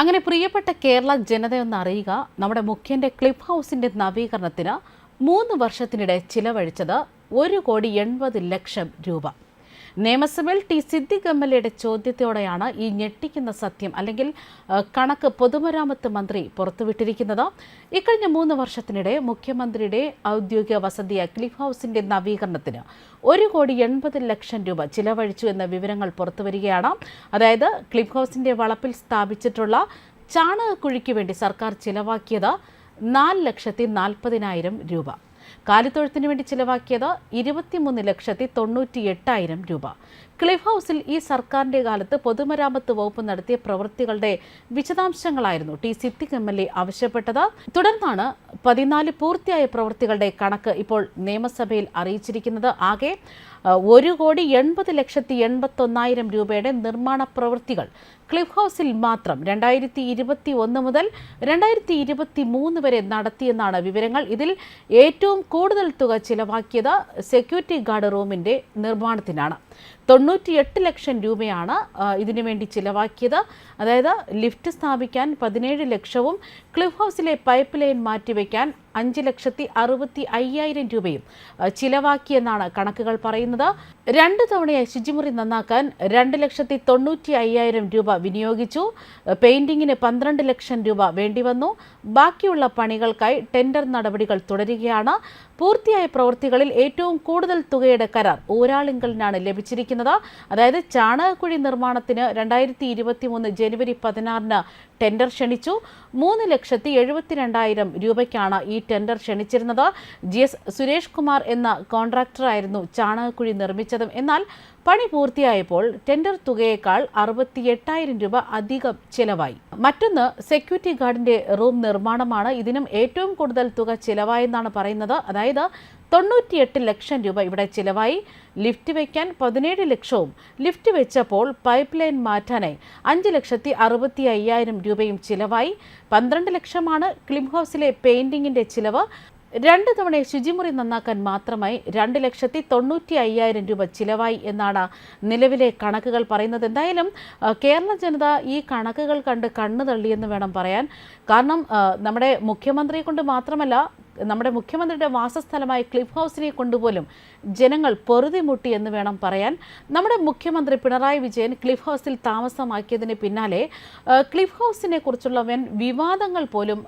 അങ്ങനെ പ്രിയപ്പെട്ട കേരള ജനതയൊന്ന് അറിയുക. നമ്മുടെ മുഖ്യന്റെ ക്ലിഫ് ഹൗസിന്റെ നവീകരണത്തിന് മൂന്ന് വർഷത്തിനിടെ ചിലവഴിച്ചത് ഒരു കോടി എൺപത് ലക്ഷം രൂപ. നിയമസഭയിൽ ടി സിദ്ദിഖ് എം എൽ എയുടെ ചോദ്യത്തോടെയാണ് ഈ ഞെട്ടിക്കുന്ന സത്യം അല്ലെങ്കിൽ കണക്ക് പൊതുമരാമത്ത് മന്ത്രി പുറത്തുവിട്ടിരിക്കുന്നത്. ഇക്കഴിഞ്ഞ മൂന്ന് വർഷത്തിനിടെ മുഖ്യമന്ത്രിയുടെ ഔദ്യോഗിക വസതിയ ക്ലിഫ് ഹൗസിന്റെ നവീകരണത്തിന് ഒരു കോടി എൺപത് ലക്ഷം രൂപ ചിലവഴിച്ചു എന്ന വിവരങ്ങൾ പുറത്തുവരികയാണ്. അതായത് ക്ലിഫ് ഹൗസിന്റെ വളപ്പിൽ സ്ഥാപിച്ചിട്ടുള്ള ചാണകക്കുഴിക്ക് വേണ്ടി സർക്കാർ ചിലവാക്കിയത് നാല് ലക്ഷത്തി നാൽപ്പതിനായിരം രൂപ. കാലിത്തൊഴുത്തിന് വേണ്ടി ചിലവാക്കിയത് ഇരുപത്തിമൂന്ന് ലക്ഷത്തി തൊണ്ണൂറ്റി എട്ടായിരം രൂപ. ക്ലിഫ് ഹൗസിൽ ഈ സർക്കാരിന്റെ കാലത്ത് പൊതുമരാമത്ത് വകുപ്പ് നടത്തിയ പ്രവൃത്തികളുടെ വിശദാംശങ്ങളായിരുന്നു T Siddique M L A ആവശ്യപ്പെട്ടത്. തുടർന്നാണ് പതിനാല് പൂർത്തിയായ പ്രവൃത്തികളുടെ കണക്ക് ഇപ്പോൾ നിയമസഭയിൽ അറിയിച്ചിരിക്കുന്നത്. ആകെ ഒരു കോടി എൺപത് ലക്ഷത്തി എൺപത്തൊന്നായിരം രൂപയുടെ നിർമ്മാണ പ്രവൃത്തികൾ ക്ലിഫ് ഹൗസിൽ മാത്രം രണ്ടായിരത്തി ഇരുപത്തി ഒന്ന് മുതൽ രണ്ടായിരത്തി ഇരുപത്തി മൂന്ന് വരെ നടത്തിയെന്നാണ് വിവരങ്ങൾ. ഇതിൽ ഏറ്റവും കൂടുതൽ തുക ചിലവാക്കിയത് സെക്യൂരിറ്റി ഗാർഡ് റൂമിന്റെ നിർമ്മാണത്തിനാണ്. തൊണ്ണൂറ്റിയെട്ട് ലക്ഷം രൂപയാണ് ഇതിനു വേണ്ടി ചിലവാക്കിയത്. അതായത് ലിഫ്റ്റ് സ്ഥാപിക്കാൻ പതിനേഴ് ലക്ഷവും ക്ലിഫ് ഹൗസിലെ പൈപ്പ് ലൈൻ മാറ്റിവെക്കാൻ അഞ്ച് ലക്ഷത്തി അറുപത്തി അയ്യായിരം രൂപയും ചിലവാക്കിയെന്നാണ് കണക്കുകൾ പറയുന്നത്. രണ്ട് തവണയായി ശുചിമുറി നന്നാക്കാൻ രണ്ട് ലക്ഷത്തി തൊണ്ണൂറ്റി അയ്യായിരം രൂപ വിനിയോഗിച്ചു. പെയിന്റിങ്ങിന് പന്ത്രണ്ട് ലക്ഷം രൂപ വേണ്ടിവന്നു. ബാക്കിയുള്ള പണികൾക്കായി ടെൻഡർ നടപടികൾ തുടരുകയാണ്. പൂർത്തിയായ പ്രവൃത്തികളിൽ ഏറ്റവും കൂടുതൽ തുകയുടെ കരാർ ഊരാളിങ്കലിനാണ് ലഭിച്ചിരിക്കുന്നത്. അതായത് ചാണകക്കുഴി നിർമ്മാണത്തിന് രണ്ടായിരത്തി ഇരുപത്തി മൂന്ന് ജനുവരി പതിനാറിന് ടെൻഡർ ക്ഷണിച്ചു. മൂന്ന് ലക്ഷത്തി എഴുപത്തിരണ്ടായിരം രൂപയ്ക്കാണ് ഈ ടെൻഡർ ക്ഷണിച്ചിരുന്നത് ജി എസ് സുരേഷ് കുമാർ എന്ന കോൺട്രാക്ടറായിരുന്നു ചാണകക്കുഴി നിർമ്മിച്ചതും. എന്നാൽ പണി പൂർത്തിയായപ്പോൾ ടെൻഡർ തുകയേക്കാൾ അറുപത്തി എട്ടായിരം രൂപ അധികം ചിലവായി. മറ്റൊന്ന് സെക്യൂരിറ്റി ഗാർഡിന്റെ റൂം നിർമ്മാണമാണ്. ഇതിനും ഏറ്റവും കൂടുതൽ തുക ചിലവായെന്നാണ് പറയുന്നത്. അതായത് തൊണ്ണൂറ്റിയെട്ട് ലക്ഷം രൂപ ഇവിടെ ചിലവായി. ലിഫ്റ്റ് വയ്ക്കാൻ പതിനേഴ് ലക്ഷവും. ലിഫ്റ്റ് വെച്ചപ്പോൾ പൈപ്പ് ലൈൻ മാറ്റാനായി അഞ്ച് ലക്ഷത്തി അറുപത്തി അയ്യായിരം രൂപയും ചിലവായി. പന്ത്രണ്ട് ലക്ഷമാണ് ക്ലിം ഹൗസിലെ പെയിന്റിങ്ങിന്റെ ചിലവ്. രണ്ട് തവണ ശുചിമുറി നന്നാക്കാൻ മാത്രമായി രണ്ട് ലക്ഷത്തി തൊണ്ണൂറ്റി അയ്യായിരം രൂപ ചിലവായി എന്നാണ് നിലവിലെ കണക്കുകൾ പറയുന്നത്. എന്തായാലും കേരള ജനത ഈ കണക്കുകൾ കണ്ട് കണ്ണു തള്ളിയെന്ന് വേണം പറയാൻ. കാരണം നമ്മുടെ മുഖ്യമന്ത്രിയെ കൊണ്ട് മാത്രമല്ല നമ്മുടെ മുഖ്യമന്ത്രിയുടെ വാസസ്ഥലമായ ക്ലിഫ് ഹൗസിനെ കൊണ്ടുപോലും ജനങ്ങൾ പൊറുതിമുട്ടി എന്ന് വേണം പറയാൻ. നമ്മുടെ മുഖ്യമന്ത്രി പിണറായി വിജയൻ ക്ലിഫ് ഹൗസിൽ താമസമാക്കിയതിന് പിന്നാലെ ക്ലിഫ് ഹൗസിനെ കുറിച്ചുള്ള വൻ വിവാദങ്ങൾ പോലും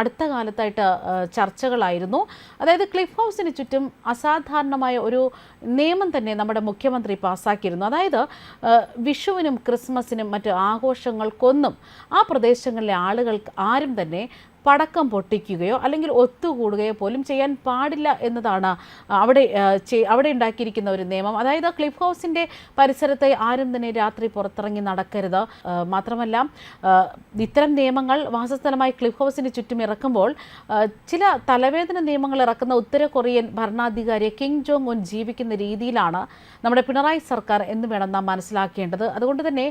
അടുത്ത കാലത്തായിട്ട് ചർച്ചകളായിരുന്നു. അതായത് ക്ലിഫ് ഹൗസിന് ചുറ്റും അസാധാരണമായ ഒരു നിയമം തന്നെ നമ്മുടെ മുഖ്യമന്ത്രി പാസ്സാക്കിയിരുന്നു അതായത് വിഷുവിനും ക്രിസ്മസിനും മറ്റ് ആഘോഷങ്ങൾക്കൊന്നും ആ പ്രദേശങ്ങളിലെ ആളുകൾക്ക് ആരും തന്നെ പടക്കം പൊട്ടിക്കുകയോ അല്ലെങ്കിൽ ഒത്തുകൂടുകയോ പോലും ചെയ്യാൻ പാടില്ല എന്നതാണ് അവിടെ അവിടെ ഉണ്ടാക്കിയിരിക്കുന്ന ഒരു നിയമം. അതായത് ക്ലിഫ് ഹൗസിന്റെ പരിസരത്തെ ആരും തന്നെ രാത്രി പുറത്തിറങ്ങി നടക്കരുത്. മാത്രമല്ല ഇത്തരം നിയമങ്ങൾ വാസസ്ഥലമായി ക്ലിഫ് ഹൗസിന് ചുറ്റും ഇറക്കുമ്പോൾ ചില തലവേദന നിയമങ്ങൾ ഇറക്കുന്ന ഉത്തര കൊറിയൻ ഭരണാധികാരി കിങ് ജോങ് ഉൻ ജീവിക്കുന്ന രീതിയിലാണ് നമ്മുടെ പിണറായി സർക്കാർ എന്ന് വേണം നാം മനസ്സിലാക്കേണ്ടത്. അതുകൊണ്ട് തന്നെ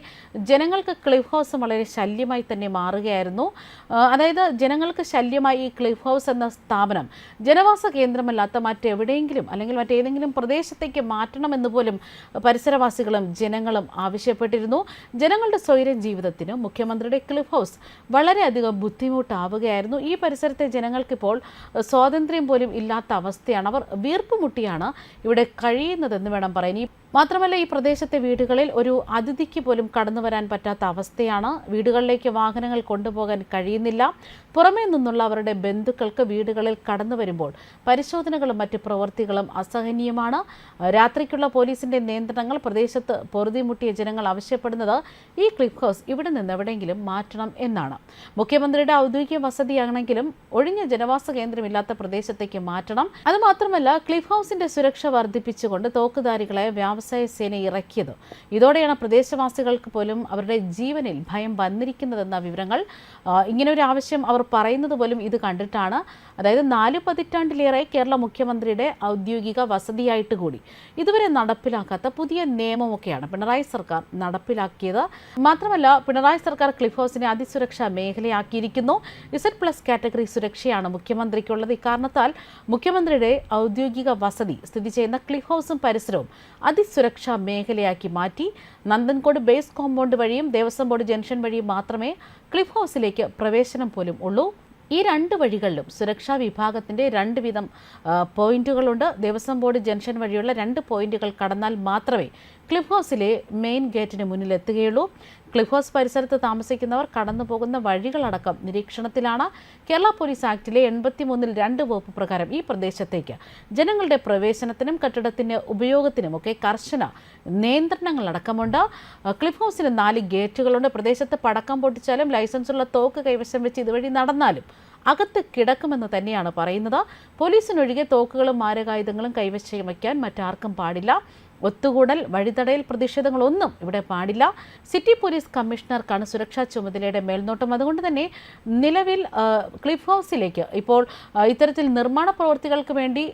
ജനങ്ങൾക്ക് ക്ലിഫ് ഹൗസ് വളരെ ശല്യമായി തന്നെ മാറുകയായിരുന്നു. അതായത് അതായത് ജനങ്ങൾക്ക് ശല്യമായി ഈ ക്ലിഫ് ഹൗസ് എന്ന സ്ഥാപനം ജനവാസ കേന്ദ്രമല്ലാത്ത മറ്റെവിടെയെങ്കിലും അല്ലെങ്കിൽ മറ്റേതെങ്കിലും പ്രദേശത്തേക്ക് മാറ്റണമെന്ന് പോലും പരിസരവാസികളും ജനങ്ങളും ആവശ്യപ്പെട്ടിരുന്നു. ജനങ്ങളുടെ സ്വൈര ജീവിതത്തിന് മുഖ്യമന്ത്രിയുടെ ക്ലിഫ് ഹൗസ് വളരെയധികം ബുദ്ധിമുട്ടാവുകയായിരുന്നു. ഈ പരിസരത്തെ ജനങ്ങൾക്കിപ്പോൾ സ്വാതന്ത്ര്യം പോലും ഇല്ലാത്ത അവസ്ഥയാണ്. അവർ വീർപ്പുമുട്ടിയാണ് ഇവിടെ കഴിയുന്നതെന്ന് വേണം പറയാൻ. മാത്രമല്ല ഈ പ്രദേശത്തെ വീടുകളിൽ ഒരു അതിഥിക്ക് പോലും കടന്നു വരാൻ പറ്റാത്ത അവസ്ഥയാണ്. വീടുകളിലേക്ക് വാഹനങ്ങൾ കൊണ്ടുപോകാൻ കഴിയുന്നില്ല. പുറമേ നിന്നുള്ള അവരുടെ ബന്ധുക്കൾക്ക് വീടുകളിൽ കടന്നു വരുമ്പോൾ പരിശോധനകളും മറ്റ് പ്രവൃത്തികളും അസഹനീയമാണ്. രാത്രിക്കുള്ള പോലീസിന്റെ നിയന്ത്രണങ്ങൾ പ്രദേശത്ത് പൊറുതിമുട്ടിയ ജനങ്ങൾ ആവശ്യപ്പെടുന്നത് ഈ ക്ലിഫ് ഹൗസ് ഇവിടെ നിന്ന് എവിടെയെങ്കിലും മാറ്റണം എന്നാണ്. മുഖ്യമന്ത്രിയുടെ ഔദ്യോഗിക വസതിയാണെങ്കിലും ഒഴിഞ്ഞ ജനവാസ കേന്ദ്രമില്ലാത്ത പ്രദേശത്തേക്ക് മാറ്റണം. അതുമാത്രമല്ല ക്ലിഫ് ഹൗസിന്റെ സുരക്ഷ വർദ്ധിപ്പിച്ചുകൊണ്ട് തോക്കുധാരികളെ വ്യാവസായ സേന ഇറക്കിയത്. ഇതോടെയാണ് പ്രദേശവാസികൾക്ക് പോലും അവരുടെ ജീവനിൽ ഭയം വന്നിരിക്കുന്നതെന്ന വിവരങ്ങൾ ഇങ്ങനെ ഒരു ആവശ്യം അവർ പറയുന്നത് പോലും ഇത് കണ്ടിട്ടാണ്. അതായത് നാല് പതിറ്റാണ്ടിലേറെ കേരള മുഖ്യമന്ത്രിയുടെ ഔദ്യോഗിക വസതിയായിട്ട് കൂടി. ഇതുവരെ നടപ്പിലാക്കാത്ത പുതിയ നിയമമൊക്കെയാണ് പിണറായി സർക്കാർ നടപ്പിലാക്കിയത്. മാത്രമല്ല പിണറായി സർക്കാർ ക്ലിഫ് ഹൗസിനെ അതിസുരക്ഷാ മേഖലയാക്കിയിരിക്കുന്നു. ഇസഡ് പ്ലസ് കാറ്റഗറി സുരക്ഷയാണ് മുഖ്യമന്ത്രിക്കുള്ളത്. ഇക്കാരണത്താൽ മുഖ്യമന്ത്രിയുടെ ഔദ്യോഗിക വസതി സ്ഥിതി ചെയ്യുന്ന ക്ലിഫ് ഹൗസും പരിസരവും അതിസുരക്ഷാ മേഖലയാക്കി മാറ്റി. നന്ദൻകോട് ബേസ് കോമ്പൗണ്ട് വഴിയും ദേവസ്വം ബോർഡ് ജംഗ്ഷൻ വഴിയും മാത്രമേ ക്ലിഫ് ഹൗസിലേക്ക് പ്രവേശനം പോലും ഉള്ളൂ. ഈ രണ്ട് വഴികളിലും സുരക്ഷാ വിഭാഗത്തിന്റെ രണ്ട് ആ, പോയിന്റുകളുണ്ട്. ദേവസ്വം ബോർഡ് ജംഗ്ഷൻ വഴിയുള്ള രണ്ട് പോയിന്റുകൾ കടന്നാൽ മാത്രമേ ക്ലിഫ് ഹൗസിലെ മെയിൻ ഗേറ്റിന് മുന്നിൽ എത്തുകയുള്ളൂ. ക്ലിഫ് ഹൗസ് പരിസരത്ത് താമസിക്കുന്നവർ കടന്നു പോകുന്ന വഴികളടക്കം നിരീക്ഷണത്തിലാണ് കേരള പോലീസ് ആക്ടിലെ എൺപത്തി മൂന്നിൽ രണ്ട് വകുപ്പ് പ്രകാരം ഈ പ്രദേശത്തേക്ക്. ജനങ്ങളുടെ പ്രവേശനത്തിനും കെട്ടിടത്തിന് ഉപയോഗത്തിനുമൊക്കെ കർശന നിയന്ത്രണങ്ങളടക്കമുണ്ട്. ക്ലിഫ് ഹൗസിന് നാല് ഗേറ്റുകളുണ്ട്. പ്രദേശത്ത് പടക്കം പൊട്ടിച്ചാലും ലൈസൻസുള്ള തോക്ക് കൈവശം വെച്ച് ഇതുവഴി നടന്നാലും അകത്ത് കിടക്കുമെന്ന് തന്നെയാണ് പറയുന്നത്. പോലീസിനൊഴികെ തോക്കുകളും മാരകായുധങ്ങളും കൈവശം വയ്ക്കാൻ മറ്റാർക്കും പാടില്ല. ഒത്തുകൂടൽ വഴിതടയൽ പ്രതിഷേധങ്ങളൊന്നും ഇവിടെ പാടില്ല. സിറ്റി പോലീസ് കമ്മീഷണർക്കാണ് സുരക്ഷാ ചുമതലയുടെ മേൽനോട്ടം. അതുകൊണ്ട് തന്നെ നിലവിൽ ക്ലിഫ് ഹൗസിലേക്ക് ഇപ്പോൾ ഇത്തരത്തിൽ നിർമ്മാണ പ്രവർത്തികൾക്ക് വേണ്ടി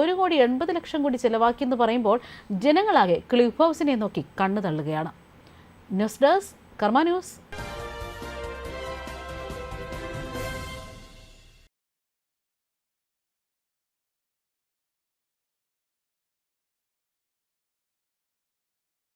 ഒരു കോടി എൺപത് ലക്ഷം കൂടി ചിലവാക്കി എന്ന് പറയുമ്പോൾ ജനങ്ങളാകെ ക്ലിഫ് ഹൗസിനെ നോക്കി കണ്ണു തള്ളുകയാണ്. News desk Karma news.